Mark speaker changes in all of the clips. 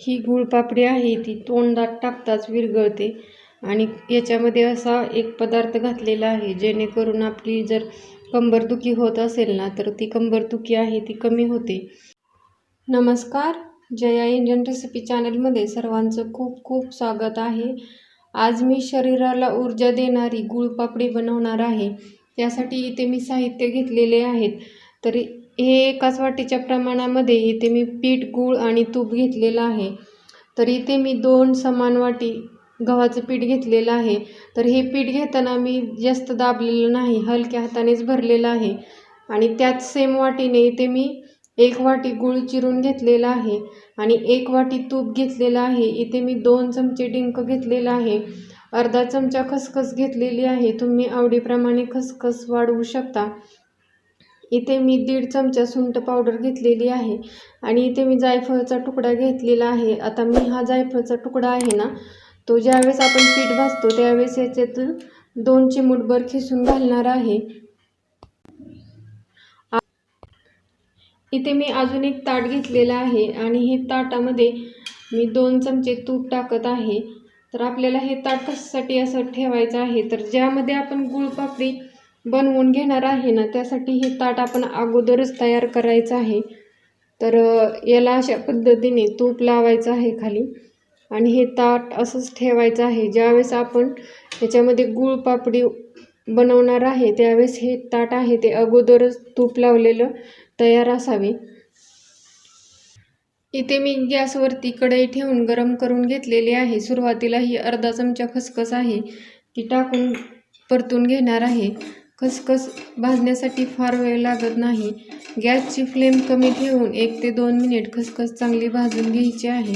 Speaker 1: ही गुळपापडी आहे ती तोंडात टाकताच विरघळते आणि याच्यामध्ये असा एक पदार्थ घातलेला आहे जेणेकरून आपली जर कंबरदुखी होत असेल ना तर ती कंबरदुखी आहे ती कमी होते. नमस्कार जया इंडियन रेसिपी चॅनलमध्ये सर्वांचं खूप खूप स्वागत आहे. आज मी शरीराला ऊर्जा देणारी गुळपापडी बनवणार आहे. त्यासाठी इथे मी साहित्य घेतलेले आहेत. तरी हे एकाच वाटीच्या प्रमाणामध्ये इथे मी पीठ गूळ आणि तूप घेतलेलं आहे. तर इथे मी दोन समान वाटी गव्हाचं पीठ घेतलेलं आहे. तर हे पीठ घेताना मी जास्त दाबलेलं नाही हलक्या हातानेच भरलेलं आहे. आणि त्याच सेम वाटीने इथे मी एक वाटी गूळ चिरून घेतलेला आहे आणि एक वाटी तूप घेतलेलं आहे. इथे मी दोन चमचे डिंक घेतलेलं आहे. अर्धा चमचा खसखस घेतलेली आहे. तुम्ही आवडीप्रमाणे खसखस वाढवू शकता. इथे मी दीड चमचा सुंठ पावडर घेतलेली आहे आणि इथे मी जायफळचा तुकडा घेतलेला आहे. आता मी हा जायफळचा तुकडा आहे ना तो ज्यावेळेस आपण पीठ भाजतो त्यावेळेस याच्यातून दोन चिमूटभर खिसून घालणार आहे. इथे मी अजून एक ताट घेतलेलं आहे आणि हे ताटामध्ये मी दोन चमचे तूप टाकत आहे. तर आपल्याला हे ताट कशासाठी असं ठेवायचं आहे? तर ज्यामध्ये आपण गुळपापडी बनवून घेणार आहे ना त्यासाठी हे ताट आपण अगोदरच तयार करायचं आहे. तर याला अशा पद्धतीने तूप लावायचं आहे खाली. आणि हे ताट असंच ठेवायचं आहे. ज्यावेळेस आपण याच्यामध्ये गुळपापडी बनवणार आहे त्यावेळेस हे ताट आहे ते अगोदरच तूप लावलेलं तयार असावे. इथे मी गॅसवरती कढई ठेवून गरम करून घेतलेली आहे. सुरुवातीला ही अर्धा चमचा खसखस आहे ती टाकून परतून घेणार आहे. खसखस भाजण्यासाठी फार वेळ लागत नाही. गॅसची फ्लेम कमी ठेवून एक ते दोन मिनिट खसखस चांगली भाजून घ्यायची आहे.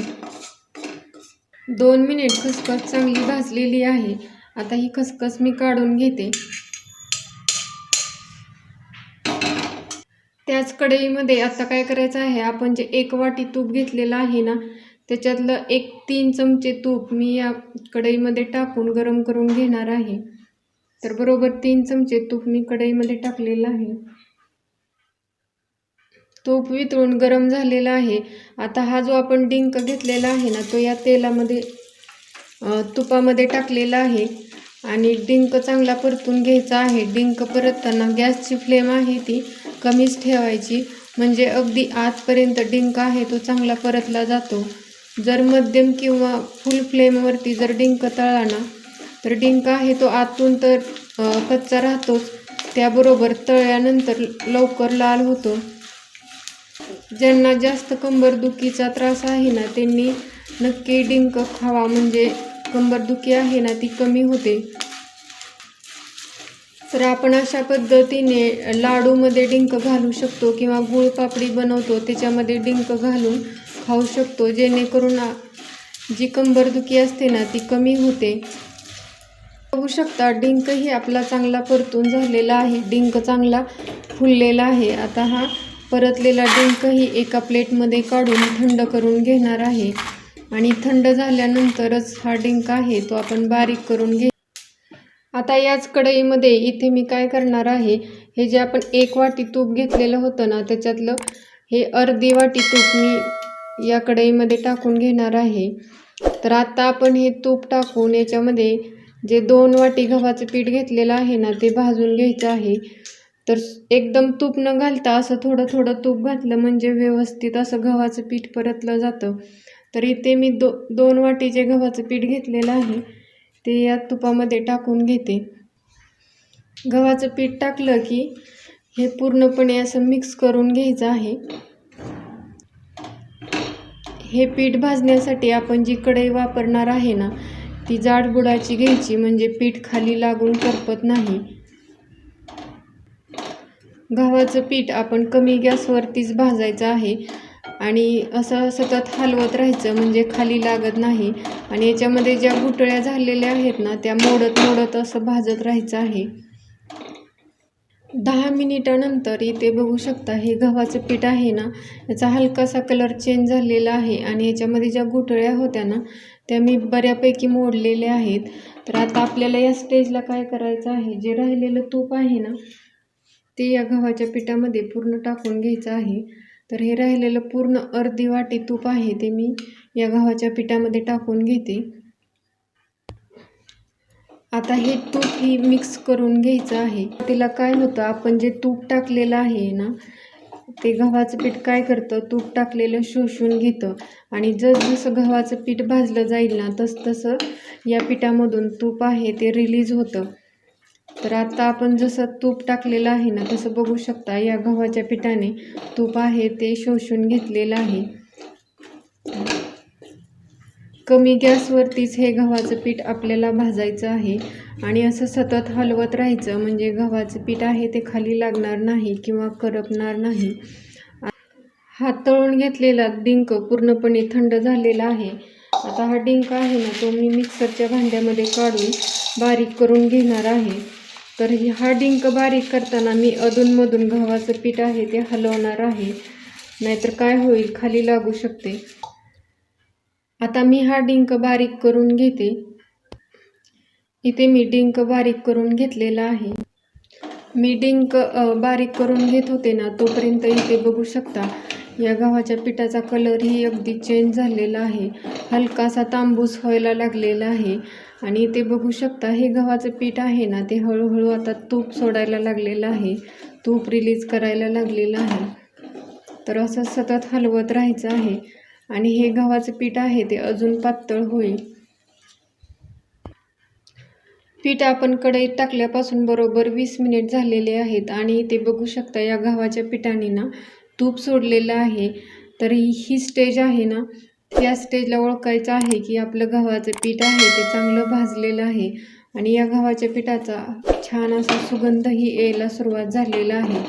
Speaker 1: दोन मिनिट खसखस चांगली भाजलेली आहे. आता ही खसखस मी काढून घेते. त्याच कढईमध्ये आता काय करायचं आहे? आपण जे एक वाटी तूप घेतलेलं आहे ना त्याच्यातलं एक तीन चमचे तूप मी या कढईमध्ये टाकून गरम करून घेणार आहे. तर बरोबर तीन चमचे तूप मी कढईमध्ये टाकलेलं आहे. तूप वितळून गरम झालेला आहे. आता हा जो आपण डिंक घेतलेला आहे ना तो या तेलामध्ये तुपामध्ये टाकलेला आहे. आणि डिंक चांगला परतून घ्यायचा आहे. डिंक परतताना गॅसची फ्लेम आहे ती कमीच ठेवायची. म्हणजे अगदी आतपर्यंत डिंक आहे तो चांगला परतला जातो. जर मध्यम किंवा फुल फ्लेमवरती जर डिंक तळला ना तर डिंक आहे तो आतून तर कच्चा राहतोच. त्याबरोबर तळल्यानंतर लवकर लाल होतो. ज्यांना जास्त कंबरदुखीचा त्रास आहे ना त्यांनी नक्की डिंक खावा. म्हणजे कंबरदुखी आहे ना ती कमी होते. तर आपण अशा पद्धतीने लाडूमध्ये डिंक घालू शकतो किंवा गुळपापडी बनवतो त्याच्यामध्ये डिंक घालून खाऊ शकतो. जेणेकरून जी कंबरदुखी असते ना ती कमी होते. बघू शकता डिंकही आपला चांगला परतून झालेला आहे. डिंक चांगला फुललेला आहे. आता हा परतलेला डिंकही एका प्लेटमध्ये काढून थंड करून घेणार आहे. आणि थंड झाल्यानंतरच हा डिंक आहे तो आपण बारीक करून घे आता याच कढईमध्ये इथे मी काय करणार आहे हे जे आपण एक वाटी तूप घेतलेलं होतं ना त्याच्यातलं हे अर्धी वाटी तूप मी या कढईमध्ये टाकून घेणार आहे. तर आता आपण हे तूप टाकून याच्यामध्ये जे दोन वाटी गव्हाचं पीठ घेतलेलं आहे ना ते भाजून घ्यायचं आहे. तर एकदम तूप न घालता असं थोडं थोडं तूप घातलं म्हणजे व्यवस्थित असं गव्हाचं पीठ परतलं जातं. तर इथे मी दो दोन वाटी जे गव्हाचं पीठ घेतलेलं आहे ते या तुपामध्ये टाकून घेते. गव्हाचं पीठ टाकलं की हे पूर्णपणे असं मिक्स करून घ्यायचं आहे. हे पीठ भाजण्यासाठी आपण जी कढई वापरणार आहे ना ती जाड बुडाची घ्यायची म्हणजे पीठ खाली लागून करपत नाही. गव्हाचं पीठ आपण कमी गॅसवरतीच भाजायचं आहे आणि असं सतत हलवत राहायचं म्हणजे खाली लागत नाही. आणि याच्यामध्ये ज्या गुटळ्या झालेल्या आहेत ना त्या मोडत मोडत असं भाजत राहायचं आहे. दहा मिनिटानंतर इथे बघू शकता हे गव्हाचं पीठ आहे ना याचा हलकासा कलर चेंज झालेला आहे आणि याच्यामध्ये ज्या गुठळ्या होत्या ना त्या मी बऱ्यापैकी मोडलेल्या आहेत. तर आता आपल्याला या स्टेजला काय करायचं आहे? जे राहिलेलं तूप आहे ना ते या गव्हाच्या पिठामध्ये पूर्ण टाकून घ्यायचं आहे. तर हे राहिलेलं पूर्ण अर्धी वाटी तूप आहे ते मी या गव्हाच्या पिठामध्ये टाकून घेते. आता हे तूप ही मिक्स करून घ्यायचं आहे. तिला काय होतं आपण जे तूप टाकलेलं आहे ना ते गव्हाचं पीठ काय करतं तूप टाकलेलं शोषून घेतं. आणि जसजसं गव्हाचं पीठ भाजलं जाईल ना तसतसं तसं या पिठामधून तूप आहे ते रिलीज होतं. तर आता आपण जसं तूप टाकलेलं आहे ना तसं बघू शकता या गव्हाच्या पिठाने तूप आहे ते शोषून घेतलेलं आहे. कमी गॅसवरतीच हे गव्हाचं पीठ आपल्याला भाजायचं आहे. आणि असं सतत हलवत राहायचं म्हणजे गव्हाचं पीठ आहे ते खाली लागणार नाही किंवा करपणार नाही. हात तळून घेतलेला डिंक पूर्णपणे थंड झालेला आहे. आता हा डिंक आहे ना तो मी मिक्सरच्या भांड्यामध्ये काढून बारीक करून घेणार आहे. तर हा डिंक बारीक करताना मी अधूनमधून गव्हाचं पीठ आहे ते हलवणार आहे. नाहीतर काय होईल? खाली लागू शकते. आता मी हा डिंक बारीक करून घेते. इथे मी डिंक बारीक करून घेतलेला आहे. मी डिंक बारीक करून घेत होते ना तोपर्यंत इथे बघू शकता या गव्हाच्या पिठाचा कलरही अगदी चेंज झालेला आहे. हलकासा तांबूस व्हायला लागलेला आहे. आणि इथे बघू शकता हे गव्हाचं पीठ आहे ना ते हळूहळू आता तूप सोडायला लागलेलं आहे. तूप रिलीज करायला लागलेलं आहे. तर असं सतत हलवत राहायचं आहे. आणि हे गव्हाचं पीठ आहे ते अजून पातळ होईल. पीठ आपण कढईत टाकल्यापासून बरोबर वीस मिनिट झालेले आहेत आणि इथे बघू शकता या गव्हाच्या पिठाने ना तूप सोडलेलं आहे. तर ही ही स्टेज आहे ना या स्टेजला ओळखायचं आहे की आपलं गव्हाचं पीठ आहे ते चांगलं भाजलेलं आहे आणि या गव्हाच्या पिठाचा छान असा सुगंधही यायला सुरुवात झालेला आहे.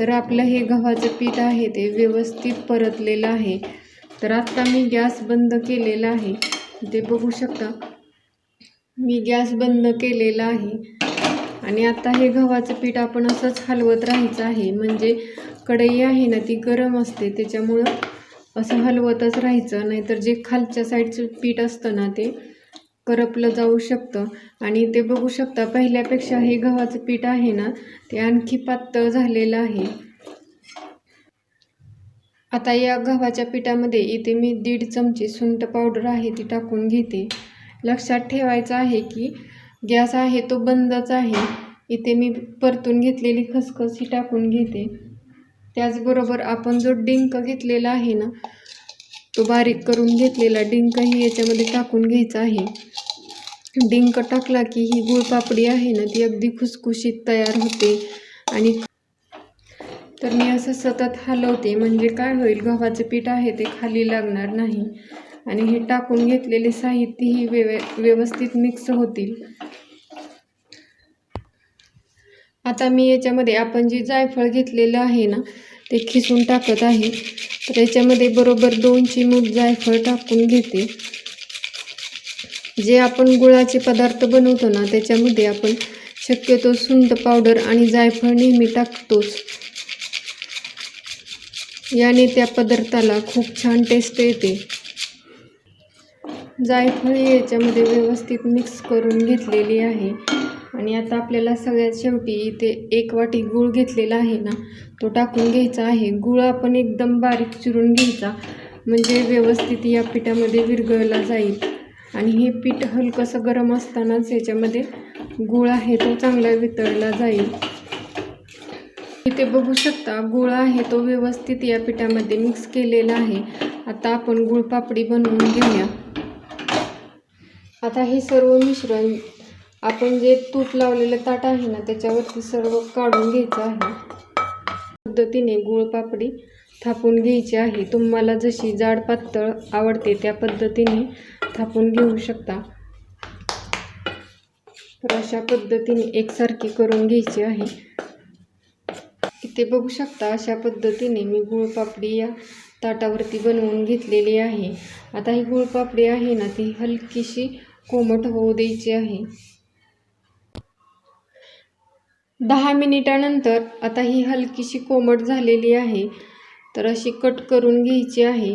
Speaker 1: तर आपलं हे गव्हाचं पीठ आहे ते व्यवस्थित परतलेलं आहे. तर आत्ता मी गॅस बंद केलेला आहे. ते बघू शकता. मी गॅस बंद केलेला आहे. आणि आता हे गव्हाचं पीठ आपण असंच हलवत राहायचं आहे. म्हणजे कढई आहे ना ती गरम असते. त्याच्यामुळं असं हलवतच राहायचं. नाहीतर जे खालच्या साईडचं पीठ असतं ना ते करपलं जाऊ शकतं. आणि ते बघू शकता पहिल्यापेक्षा हे गव्हाचं पीठ आहे ना ते आणखी पातळ झालेलं आहे. आता या गव्हाच्या पिठामध्ये इथे मी दीड चमचे सुंठ पावडर आहे ती टाकून घेते. लक्षात ठेवायचं आहे की गॅस आहे तो बंदच आहे. इथे मी परतून घेतलेली खसखस ही टाकून घेते. त्याचबरोबर आपण जो डिंक घेतलेला आहे ना तो बारीक करून घेतलेला डिंकही याच्यामध्ये टाकून घ्यायचा आहे. डिंक टाकला की ही गुळपापडी आहे ना ती अगदी खुसखुशीत तयार होते आणि तर मी असं सतत हलवते म्हणजे काय होईल गव्हाचं पीठ आहे ते खाली लागणार नाही. आणि हे टाकून घेतलेले साहित्यही व्यव व्यवस्थित मिक्स होतील. आता मी याच्यामध्ये आपण जे जायफळ घेतलेलं आहे ना ते खिसून टाकत आहे. तर याच्यामध्ये बरोबर दोन चिमूट जायफळ टाकून घेते. जे आपण गुळाचे पदार्थ बनवतो ना त्याच्यामध्ये आपण शक्यतो सुंठ पावडर आणि जायफळ नेहमी टाकतोच. याने त्या पदार्थाला खूप छान टेस्ट येते. जायफळ याच्यामध्ये व्यवस्थित मिक्स करून घेतलेली आहे. आणि आता आपल्याला सगळ्यात शेवटी इथे एक वाटी गूळ घेतलेला आहे ना तो टाकून घ्यायचा आहे. गूळ आपण एकदम बारीक चिरून घ्यायचा म्हणजे व्यवस्थित या पिठामध्ये विरघळला जाईल. आणि हे पीठ हलकंसं गरम असतानाच याच्यामध्ये गूळ आहे तो चांगला वितळला जाईल. इथे बघू शकता. गुळ आहे तो व्यवस्थित या पिठामध्ये मिक्स केलेला आहे. आता आपण गुळपापडी बनवून घेऊया. आता हे सर्व मिश्रण आपण जे तूप लावलेलं ताट आहे ना त्याच्यावरती सर्व काढून घ्यायचं आहे. पद्धतीने गुळपापडी थापून घ्यायची आहे. तुम्हाला जशी जाड पातळ आवडते त्या पद्धतीने थापून घेऊ शकता. तर अशा पद्धतीने एकसारखी करून घ्यायची आहे. ते बघू शकता अशा पद्धतीने मी गुळपापडी या ताटावरती बनवून घेतलेली आहे. आता ही गुळपापडी आहे ना ती हलकीशी कोमट होऊ द्यायची आहे. दहा मिनिटानंतर आता ही हलकीशी कोमट झालेली आहे. तर अशी कट करून घ्यायची आहे.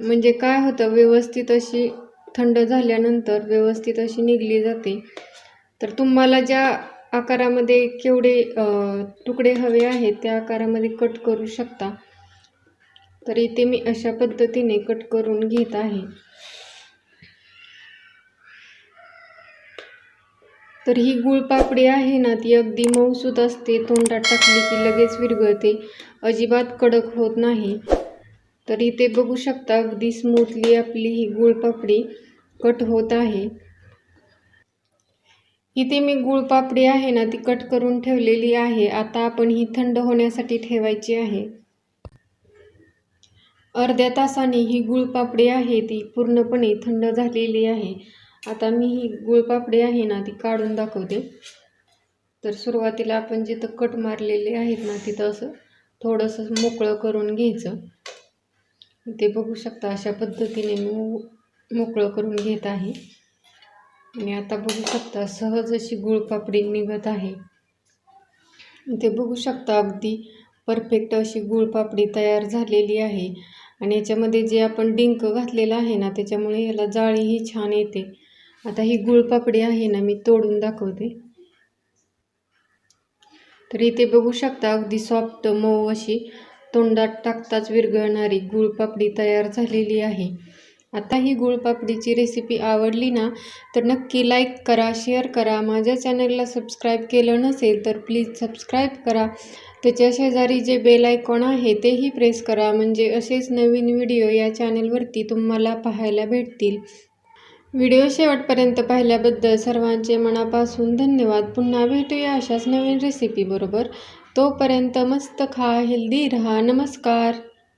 Speaker 1: म्हणजे काय होतं व्यवस्थित अशी थंड झाल्यानंतर व्यवस्थित अशी निघली जाते. तर तुम्हाला ज्या आकारामध्ये केवढे तुकडे हवे आहेत त्या आकारामध्ये कट करू शकता. तर इथे मी अशा पद्धतीने कट करून घेत आहे. तर ही गुळपापडी आहे ना ती अगदी मऊसूत असते तोंडात टाकली की लगेच विरघळते अजिबात कडक होत नाही. तर इथे बघू शकता अगदी स्मूथली आपली ही गुळपापडी कट होत आहे. इथे मी गुळपापडी आहे ना ती कट करून ठेवलेली आहे. आता आपण ही थंड होण्यासाठी ठेवायची आहे. अर्ध्या तासाने ही गुळपापडी आहे ती पूर्णपणे थंड झालेली आहे. आता मी ही गुळपापडी आहे ना ती काढून दाखवते. तर सुरुवातीला आपण जिथं कट मारलेले आहेत ना तिथं असं थोडंसं मोकळं करून घ्यायचं. ते बघू शकता अशा पद्धतीने मी मोकळं करून घेत आहे. आणि आता बघू शकता सहज अशी गुळपापडी निघत आहे. ते बघू शकता अगदी परफेक्ट अशी गुळपापडी तयार झालेली आहे. आणि याच्यामध्ये जे आपण डिंक घातलेलं आहे ना त्याच्यामुळे याला जाळीही छान येते. आता ही गुळपापडी आहे ना मी तोडून दाखवते. तर इथे बघू शकता अगदी सॉफ्ट मऊ अशी तोंडात टाकताच विरघळणारी गुळपापडी तयार झालेली आहे. आता ही गुळपापडीची रेसिपी आवडली ना तर नक्की लाईक करा शेअर करा. माझ्या चॅनलला सबस्क्राईब केलं नसेल तर प्लीज सबस्क्राईब करा. त्याच्या शेजारी जे बेल आयकॉन आहे तेही प्रेस करा. म्हणजे असेच नवीन व्हिडिओ या चॅनलवरती तुम्हाला पाहायला भेटतील. व्हिडिओ शेवटपर्यंत पाहिल्याबद्दल सर्वांचे मनापासून धन्यवाद. पुन्हा भेटूया अशाच नवीन रेसिपीबरोबर तोपर्यंत मस्त खा हेल्दी रहा. नमस्कार.